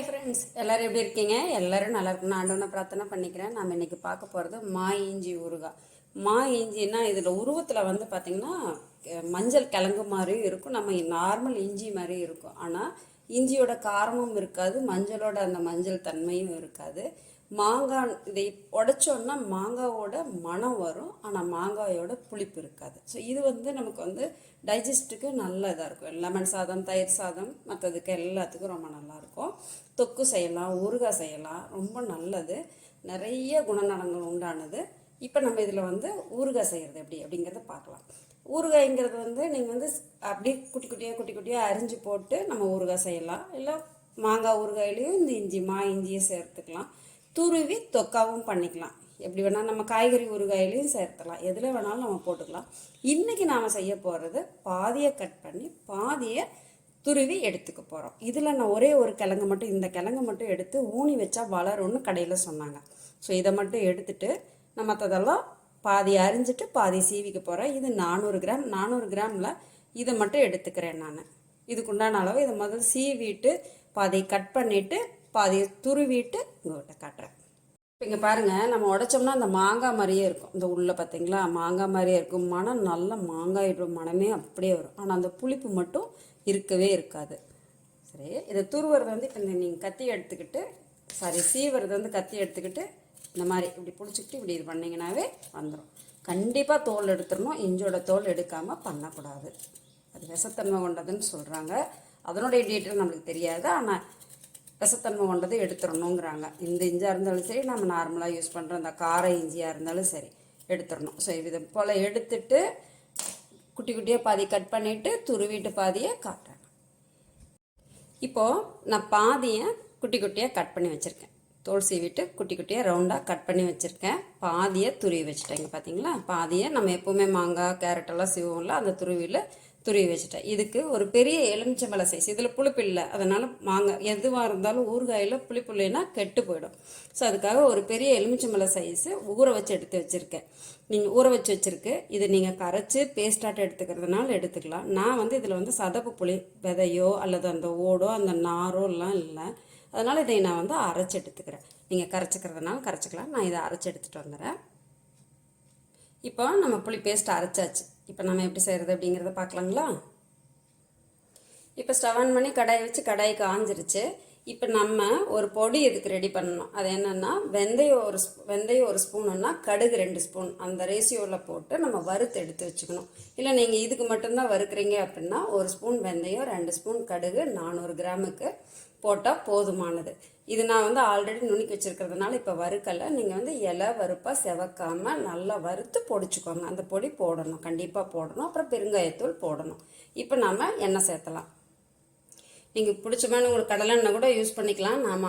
Hi friends எல்லோரும் எப்படி இருக்கீங்க? எல்லோரும் நல்லா இருக்கணும். ஆண்டவனை பிரார்த்தனை பண்ணிக்கிறேன். நம்ம இன்னைக்கு பார்க்க போகிறது மா இஞ்சி ஊறுகாய் மா இஞ்சின்னா இதில் உருவத்தில் வந்து பார்த்திங்கன்னா மஞ்சள் கிழங்கு மாதிரியும் இருக்கும். நம்ம நார்மல் இஞ்சி மாதிரியும் இருக்கும். ஆனால் இஞ்சியோட காரமும் இருக்காது மஞ்சளோட அந்த மஞ்சள் தன்மையும் இருக்காது. மாங்காய் இதை உடைச்சோன்னா மாங்காவோட மணம் வரும் ஆனால் மாங்காயோட புளிப்பு இருக்காது. ஸோ இது வந்து நமக்கு வந்து டைஜஸ்ட்டுக்கு நல்ல இதாக இருக்கும். லெமன் சாதம் தயிர் சாதம் மற்றதுக்கு எல்லாத்துக்கும் ரொம்ப நல்லாயிருக்கும். தொக்கு செய்யலாம் ஊறுகாய் செய்யலாம் ரொம்ப நல்லது. நிறைய குணநலங்கள் உண்டானது. இப்போ நம்ம இதில் வந்து ஊறுகாய் செய்கிறது எப்படி அப்படிங்கிறத பார்க்கலாம். ஊறுகாய்ங்கிறது வந்து நீங்கள் வந்து அப்படியே குட்டி குட்டியாக குட்டி குட்டியாக அரிஞ்சு போட்டு நம்ம ஊறுகாய் செய்யலாம். இல்லை மாங்காய் ஊறுகாயிலையும் இந்த இஞ்சி மா இஞ்சியை சேர்த்துக்கலாம். துருவி தொக்காவும் பண்ணிக்கலாம். எப்படி வேணால் நம்ம காய்கறி ஊறுகாயிலையும் சேர்த்துக்கலாம். எதில் வேணாலும் நம்ம போட்டுக்கலாம். இன்றைக்கி நாம் செய்ய போகிறது பாதியை கட் பண்ணி பாதியை துருவி எடுத்துக்க போகிறோம் இதில் நான் ஒரே ஒரு கிழங்கு மட்டும் இந்த கிழங்கு மட்டும் எடுத்து ஊனி வச்சா வளரும்னு கடையில் சொன்னாங்க. ஸோ இதை மட்டும் எடுத்துட்டு நம்ம மற்றதெல்லாம் பாதி அரிஞ்சிட்டு பாதி சீவிக்க போகிறேன் இது நானூறு கிராம். நானூறு கிராமில் இதை மட்டும் எடுத்துக்கிறேன் நான். இதுக்குண்டான அளவு இதை முதல்ல சீவிட்டு பாதி கட் பண்ணிவிட்டு பாதி துருவிட்டு உங்கள்கிட்ட காட்டுறேன். இப்போ இங்கே பாருங்கள் நம்ம உடைச்சோம்னா அந்த மாங்காய் மாதிரியே இருக்கும். இந்த உள்ளே பார்த்தீங்களா மாங்காய் மாதிரியே இருக்கும். மனம் நல்ல மாங்காயோட மனமே அப்படியே வரும். ஆனால் அந்த புளிப்பு மட்டும் இருக்கவே இருக்காது. சரி இதை துருவுறது வந்து இப்போ நீங்கள் கத்தி எடுத்துக்கிட்டு சாரி சீவுறது வந்து கத்தி எடுத்துக்கிட்டு இந்த மாதிரி இப்படி பிடிச்சிக்கிட்டு இப்படி இது பண்ணிங்கனாவே வந்துடும் கண்டிப்பாக தோல் எடுத்துடணும். இஞ்சோட தோல் எடுக்காமல் பண்ணக்கூடாது. அது விஷத்தன்மை கொண்டதுன்னு சொல்கிறாங்க அதனுடைய டீட்டெயில் நம்மளுக்கு தெரியாது. ஆனால் விஷத்தன்மை கொண்டது எடுத்துடணுங்கிறாங்க. இந்த இஞ்சியாக இருந்தாலும் சரி நம்ம நார்மலாக யூஸ் பண்ணுற அந்த கார இஞ்சியாக இருந்தாலும் சரி எடுத்துடணும். ஸோ இது போல் எடுத்துட்டு குட்டி குட்டியாக பாதி கட் பண்ணிவிட்டு துருவிட்டு பாதியை காட்டுறேன் இப்போது நான் பாதியை குட்டி குட்டியாக கட் பண்ணி வச்சுருக்கேன். தோல் சீவிட்டு குட்டி குட்டியாக ரவுண்டாக கட் பண்ணி வச்சுருக்கேன். பாதியை துருவி வச்சுட்டேங்க பார்த்தீங்களா பாதியை நம்ம எப்போவுமே மாங்காய் கேரட்டெல்லாம் சீவோம்ல அந்த துருவியில் துருவி வச்சுட்டேன். இதுக்கு ஒரு பெரிய எலுமிச்சம்பழ சைஸ் இதில் புளிப்பு இல்லை. அதனால் மாங்காய் எதுவாக இருந்தாலும் ஊறுகாயில் புளிப்பு இல்லைன்னா கெட்டு போயிடும். ஸோ அதுக்காக ஒரு பெரிய எலுமிச்சம்பழ சைஸு ஊற வச்சு எடுத்து வச்சுருக்கேன். நீங்கள் ஊற வச்சு வச்சுருக்கு. இது நீங்கள் கரைச்சி பேஸ்டாட்டை எடுத்துக்கிறதுனால எடுத்துக்கலாம். நான் வந்து இதில் வந்து சதப்பு புளி விதையோ அல்லது அந்த ஓடோ அந்த நாரோ எல்லாம் இல்லை. அதனால் இதை நான் வந்து அரைச்சி எடுத்துக்கிறேன். நீங்கள் கரைச்சிக்கிறதுனால கரைச்சிக்கலாம். நான் இதை அரைச்சி எடுத்துகிட்டு வந்துடுறேன் இப்போ நம்ம புளி பேஸ்ட் அரைச்சாச்சு. இப்போ நம்ம எப்படி செய்கிறது அப்படிங்கிறத பார்க்கலாங்களா? இப்போ ஸ்டவ் ஆன் பண்ணி கடாயை வச்சு கடாய் காஞ்சிருச்சு இப்போ நம்ம ஒரு பொடி இதுக்கு ரெடி பண்ணணும். அது என்னென்னா வெந்தயம் ஒரு வெந்தயம் ஒரு ஸ்பூனுன்னா கடுகு ரெண்டு ஸ்பூன். அந்த ரேசியோவில் போட்டு நம்ம வறுத்து எடுத்து வச்சுக்கணும். இல்லை நீங்கள் இதுக்கு மட்டும்தான் வறுக்கிறீங்க அப்படின்னா ஒரு ஸ்பூன் வெந்தயம் ரெண்டு ஸ்பூன் கடுகு நானூறு கிராமுக்கு போட்டால் போதுமானது. இது நான் வந்து ஆல்ரெடி நுணுக்கி வச்சுருக்கிறதுனால இப்போ வறுக்கலை. நீங்கள் வந்து இலை வறுப்பாக செவக்காமல் நல்லா வறுத்து பொடிச்சுக்கோங்க. அந்த பொடி போடணும். கண்டிப்பாக போடணும். அப்புறம் பெருங்காயத்தூள் போடணும். இப்போ நம்ம எண்ணெய் சேர்த்தலாம். நீங்கள் பிடிச்சமான உங்களுக்கு கடலெண்ணெய் கூட யூஸ் பண்ணிக்கலாம். நாம்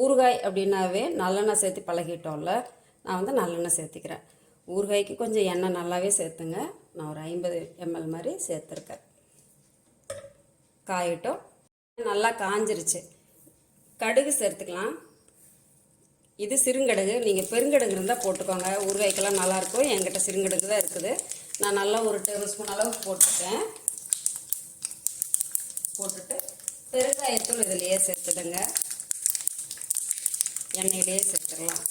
ஊறுகாய் அப்படின்னாவே நல்லெண்ணெய் சேர்த்து பழகிட்டோம்ல நான் வந்து நல்லெண்ணெய் சேர்த்துக்கிறேன். ஊறுகாய்க்கு கொஞ்சம் எண்ணெய் நல்லாவே சேர்த்துங்க. நான் ஒரு ஐம்பது எம்எல் மாதிரி சேர்த்துருக்கேன். காயட்டும். நல்லா காஞ்சிருச்சு. கடுகு சேர்த்துக்கலாம். இது சிறுங்கடுகு. நீங்கள் பெருங்கடுகு இருந்தால் போட்டுக்கோங்க. ஊறுகாய்க்கெல்லாம் நல்லாயிருக்கும் என்கிட்ட சிறுங்கடுகு தான் இருக்குது. நான் நல்லா ஒரு டேபிள் ஸ்பூன் அளவுக்கு போட்டுட்டேன். போட்டுட்டு பெருங்காயத்தூள் இதுலேயே சேர்த்துடுங்க. எண்ணெயிலேயே சேர்த்துடலாம்.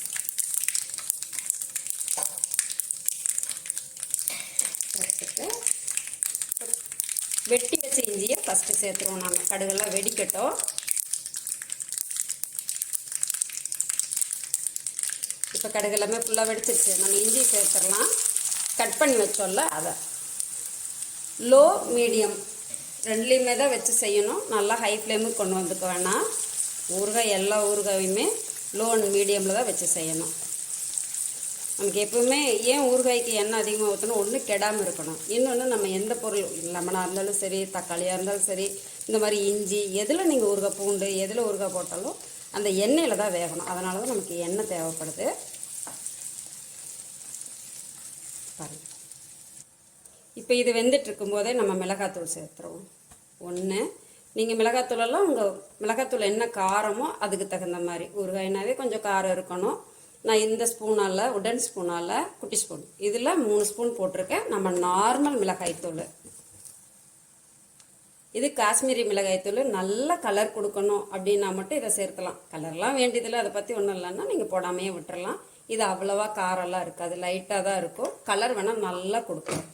சேர்த்துட்டு வெட்டி வச்ச இஞ்சியை ஃபஸ்ட்டு சேர்த்துருவோம் நம்ம கடுகெல்லாம் வெடிக்கட்டும். இப்போ கடுகு எல்லாமே ஃபுல்லாக வெடிச்சிருச்சு. நம்ம இஞ்சி சேர்த்துடலாம். கட் பண்ணி வச்சோம்ல அதை. லோ மீடியம் ரெண்டுலேயுமே தான் வச்சு செய்யணும். நல்லா ஹை ஃப்ளேமுக்கு கொண்டு வந்துக்க வேணாம். ஊறுகாய் எல்லா ஊறுகாயுமே லோ அண்ட் மீடியமில் தான் வச்சு செய்யணும். நமக்கு எப்பவுமே ஏன் ஊறுகாய்க்கு எண்ணெய் அதிகமாக ஊற்றணும் ஒன்று கெடாமல் இருக்கணும். இன்னொன்று நம்ம எந்த பொருள் லெமனாக இருந்தாலும் சரி தக்காளியாக இருந்தாலும் சரி இந்த மாதிரி இஞ்சி எதில் நீங்கள் ஊறுகாய் பூண்டு எதில் ஊறுகாய் போட்டாலும் அந்த எண்ணெயில் தான் வேகணும். அதனால தான் நமக்கு எண்ணெய் தேவைப்படுது. பாருங்கள் இப்போ இது வெந்துட்டு இருக்கும்போதே நம்ம மிளகாத்தூள் சேர்த்துருவோம். ஒன்று நீங்கள் மிளகாத்தூளெல்லாம் உங்கள் மிளகாத்தூள் என்ன காரமோ அதுக்கு தகுந்த மாதிரி. ஊறுகாய்னாவே கொஞ்சம் காரம் இருக்கணும். நான் இந்த ஸ்பூனால் உடன் ஸ்பூனால் குட்டி ஸ்பூன். இதில் மூணு ஸ்பூன் போட்டிருக்கேன். நம்ம நார்மல் மிளகாய்த்தூள். இது காஷ்மீரி மிளகாய்த்தூள். நல்ல கலர் கொடுக்கணும் அப்படின்னா மட்டும் இதை சேர்க்கலாம் கலர்லாம் வேண்டியதில்லை. அதை பற்றி ஒன்றும் இல்லைன்னா நீங்கள் போடாமையே விட்டுறலாம். இது அவ்வளோவா காரெல்லாம் இருக்காது. லைட்டாக தான் இருக்கும். கலர் வேணால் நல்லா கொடுக்கும்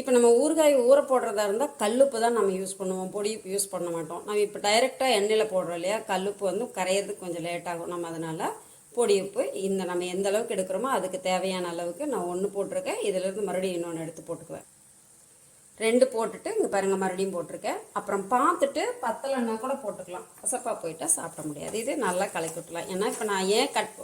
இப்போ நம்ம ஊறுகாய் ஊற போடுறதா இருந்தால் கல்லுப்பு தான் நம்ம யூஸ் பண்ணுவோம். பொடி யூஸ் பண்ண மாட்டோம். நம்ம இப்போ டைரெக்டாக எண்ணெயில் போடுறோம் இல்லையா? கல்லுப்பு வந்து கரையிறதுக்கு கொஞ்சம் லேட் ஆகும். நம்ம அதனால் பொடி உப்பு இந்த நம்ம எந்த அளவுக்கு எடுக்கிறோமோ அதுக்கு தேவையான அளவுக்கு நான் ஒன்று போட்டிருக்கேன். இதிலேருந்து மறுபடியும் இன்னொன்று எடுத்து போட்டுக்குவேன். ரெண்டு போட்டுட்டு இங்கே பாருங்கள் மறுபடியும் போட்டிருக்கேன். அப்புறம் பார்த்துட்டு பத்தலைன்னா கூட போட்டுக்கலாம். கசப்பாக போயிட்டா சாப்பிட முடியாது. இது நல்லா கலக்கி விட்டுலாம் ஏன்னா இப்போ நான் ஏன் கட்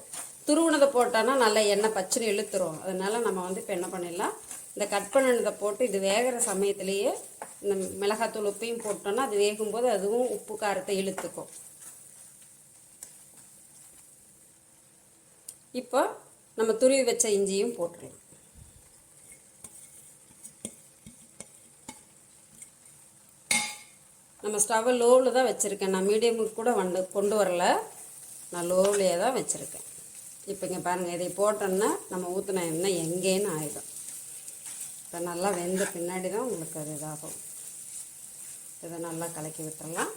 துருவுனதை போட்டோன்னா நல்லா எண்ணெய் பச்சனை இழுத்துரும். அதனால நம்ம வந்து இப்போ என்ன பண்ணிடலாம்? இந்த கட் பண்ணினதை போட்டு இது வேகிற சமயத்துலேயே இந்த மிளகாத்தூள் உப்பையும் போட்டோன்னா அது வேகும்போது அதுவும் உப்பு காரத்தை இழுத்துக்கும். இப்போ நம்ம துருவி வச்ச இஞ்சியும் போட்டுடலாம். நம்ம ஸ்டவ்வை லோவில் தான் வச்சுருக்கேன். நான் மீடியமுக்கு கூட வந்து கொண்டு வரல. நான் லோவிலே தான் வச்சுருக்கேன். இப்போ இங்கே பாருங்கள் இதை போட்டோன்னா நம்ம ஊற்றின எண்ணெய் எங்கேன்னு ஆகிடும் இப்போ நல்லா வெந்த பின்னாடி தான் உங்களுக்கு அது இதாகும். இதை நல்லா கலக்கி விட்டுறலாம்.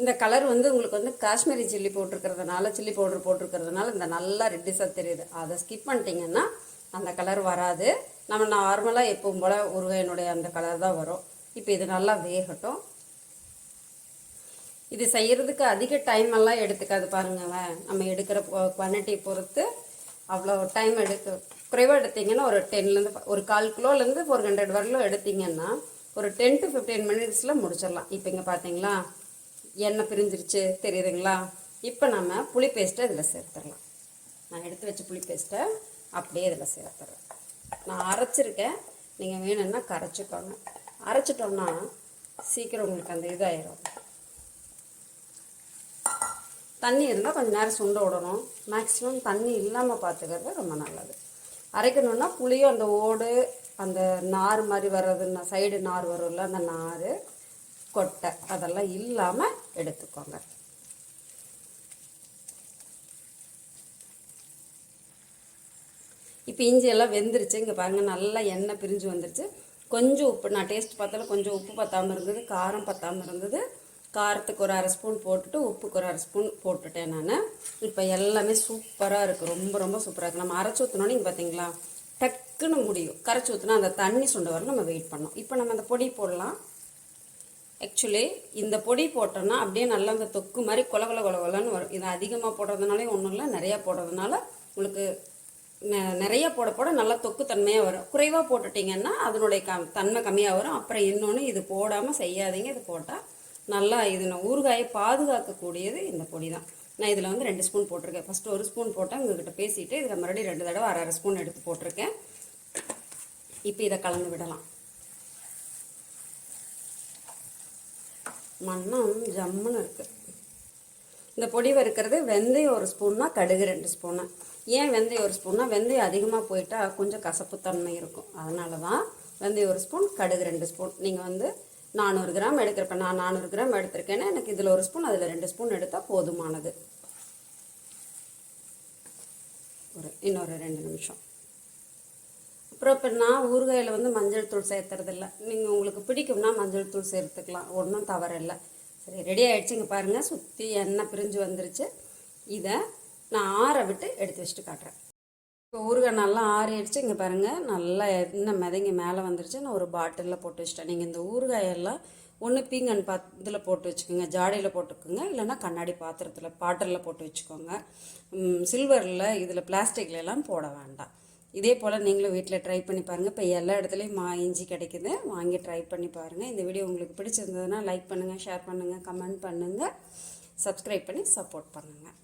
இந்த கலர் வந்து உங்களுக்கு வந்து காஷ்மீரி சில்லி போட்டிருக்கிறதுனால சில்லி பவுடர் போட்டிருக்கிறதுனால இந்த நல்லா ரெட்டிஸாக தெரியுது. அதை ஸ்கிப் பண்ணிட்டீங்கன்னா அந்த கலர் வராது. நம்ம நார்மலாக எப்பவும் போல் உருகையினுடைய அந்த கலர் தான் வரும். இப்போ இது நல்லா வேகட்டும். இது செய்கிறதுக்கு அதிக டைம் எல்லாம் எடுத்துக்காது பாருங்களேன். நம்ம எடுக்கிற குவான்டிட்டி பொறுத்து அவ்வளோ டைம் எடுத்து குறைவாக எடுத்தீங்கன்னா ஒரு டென்லேருந்து ஒரு கால் கிலோலேருந்து ஃபோர் ஹண்ட்ரட் வரலும் எடுத்தீங்கன்னா ஒரு டென் டு ஃபிஃப்டீன் மினிட்ஸில் முடிச்சிடலாம். இப்போ இங்கே பார்த்தீங்களா எண்ணெய் பிரிஞ்சிருச்சு தெரியுதுங்களா? இப்போ நம்ம புளி பேஸ்ட்டை இதில் சேர்த்துடலாம். நான் எடுத்து வச்ச புளி பேஸ்ட்டை அப்படியே இதில் சேர்த்துறேன். நான் அரைச்சிருக்கேன். நீங்கள் வேணும்னா கரைச்சிக்கோங்க. அரைச்சிட்டோம்னா சீக்கிரம் உங்களுக்கு அந்த இதாயிரும். தண்ணி இருந்தால் கொஞ்சம் நேரம் சுண்ட விடணும். மேக்ஸிமம் தண்ணி இல்லாமல் பார்த்துக்கிறது ரொம்ப நல்லது. அரைக்கணுன்னா புளியும் அந்த ஓடு அந்த நார் மாதிரி வர்றதுன்னா சைடு நார் வரும்ல அந்த நார் கொட்டை அதெல்லாம் இல்லாமல் எடுத்துக்கோங்க. இப்போ இஞ்சி எல்லாம் வெந்துருச்சு. இங்கே பாருங்கள் நல்லா எண்ணெய் பிரிஞ்சு வந்துருச்சு. கொஞ்சம் உப்பு நான் டேஸ்ட் பார்த்தாலும் கொஞ்சம் உப்பு பற்றாமல் இருந்தது காரம் பற்றாமல் இருந்தது. காரத்துக்கு ஒரு அரை ஸ்பூன் போட்டுட்டு உப்புக்கு ஒரு அரை ஸ்பூன் போட்டுட்டேன் நான். இப்போ எல்லாமே சூப்பராக இருக்குது ரொம்ப ரொம்ப சூப்பராக இருக்குது நம்ம அரைச்சி ஊற்றினோன்னு இங்கே பார்த்தீங்களா டக்குன்னு முடியும். கரைச்சி ஊற்றினா அந்த தண்ணி சுண்ட வர நம்ம வெயிட் பண்ணோம் இப்போ நம்ம அந்த பொடி போடலாம். ஆக்சுவலி இந்த பொடி போட்டோன்னா அப்படியே நல்லா அந்த தொக்கு மாதிரி கொல கொல கொல கொலன்னு வரும். இது அதிகமாக போடுறதுனாலே ஒன்றும் இல்லை. நிறையா போடுறதுனால உங்களுக்கு நிறைய போட போட நல்லா தொக்கு தன்மையாக வரும். குறைவாக போட்டுட்டிங்கன்னா அதனுடைய க தன்மை கம்மியாக வரும். அப்புறம் இன்னொன்று இது போடாமல் செய்யாதீங்க. இது போட்டால் நல்லா இது நான் ஊறுகாயை பாதுகாக்கக்கூடியது இந்த பொடி தான் நான் இதில் வந்து ரெண்டு ஸ்பூன் போட்டிருக்கேன். ஃபஸ்ட்டு ஒரு ஸ்பூன் போட்டேன். உங்ககிட்ட பேசிவிட்டு இதில் மறுபடியும் ரெண்டு தடவை அரை அரை ஸ்பூன் எடுத்து போட்டிருக்கேன். இப்போ இதை கலந்து விடலாம். மண்ணம் ஜம்முன்னு இருக்குது இந்த பொடி வறுக்கிறது வெந்தயம் ஒரு ஸ்பூன்னா கடுகு ரெண்டு ஸ்பூனு ஏன் வெந்தயம் ஒரு ஸ்பூன்னா? வெந்தயம் அதிகமாக போயிட்டால் கொஞ்சம் கசப்புத்தன்மை இருக்கும். அதனால தான் வெந்தயம் ஒரு ஸ்பூன் கடுகு ரெண்டு ஸ்பூன். நீங்கள் வந்து நானூறு கிராம் எடுக்கிறப்ப நான் நானூறு கிராம் எடுத்திருக்கேன்னா எனக்கு இதில் ஒரு ஸ்பூன் அதில் ரெண்டு ஸ்பூன் எடுத்தால் போதுமானது. ஒரு இன்னொரு ரெண்டு நிமிஷம். அப்புறம் இப்போ நான் ஊறுகாயில் வந்து மஞ்சள் தூள் சேர்த்துறதில்ல. நீங்கள் உங்களுக்கு பிடிக்கும்னா மஞ்சள் தூள் சேர்த்துக்கலாம். ஒன்றும் தவறில்லை. சரி ரெடி ஆகிடுச்சு இங்கே பாருங்கள் சுற்றி எண்ணெய் பிரிஞ்சு வந்துருச்சு. இதை நான் ஆற விட்டு எடுத்து வச்சுட்டு காட்டுறேன். இப்போ ஊறுகாய் நல்லா ஆறிடுச்சு. இங்கே பாருங்கள் நல்லா என்ன மிதங்கி மேலே வந்துருச்சு. நான் ஒரு பாட்டிலில் போட்டு வச்சிட்டேன். நீங்கள் இந்த ஊறுகாயெல்லாம் ஒன்று பீங்கன் பாத் இதில் போட்டு வச்சுக்கோங்க. ஜாடியில் போட்டுக்கோங்க. இல்லைன்னா கண்ணாடி பாத்திரத்தில் பாட்டிலில் போட்டு வச்சுக்கோங்க. சில்வரில் இதில் பிளாஸ்டிக்லலாம் போட வேண்டாம். இதே போல் நீங்களும் வீட்டில் ட்ரை பண்ணி பாருங்கள் இப்போ எல்லா இடத்துலையும் மா இஞ்சி கிடைக்குது. வாங்கி ட்ரை பண்ணி பாருங்கள் இந்த வீடியோ உங்களுக்கு பிடிச்சிருந்ததுன்னா லைக் பண்ணுங்கள் ஷேர் பண்ணுங்கள் கமெண்ட் பண்ணுங்கள் சப்ஸ்கிரைப் பண்ணி சப்போர்ட் பண்ணுங்கள்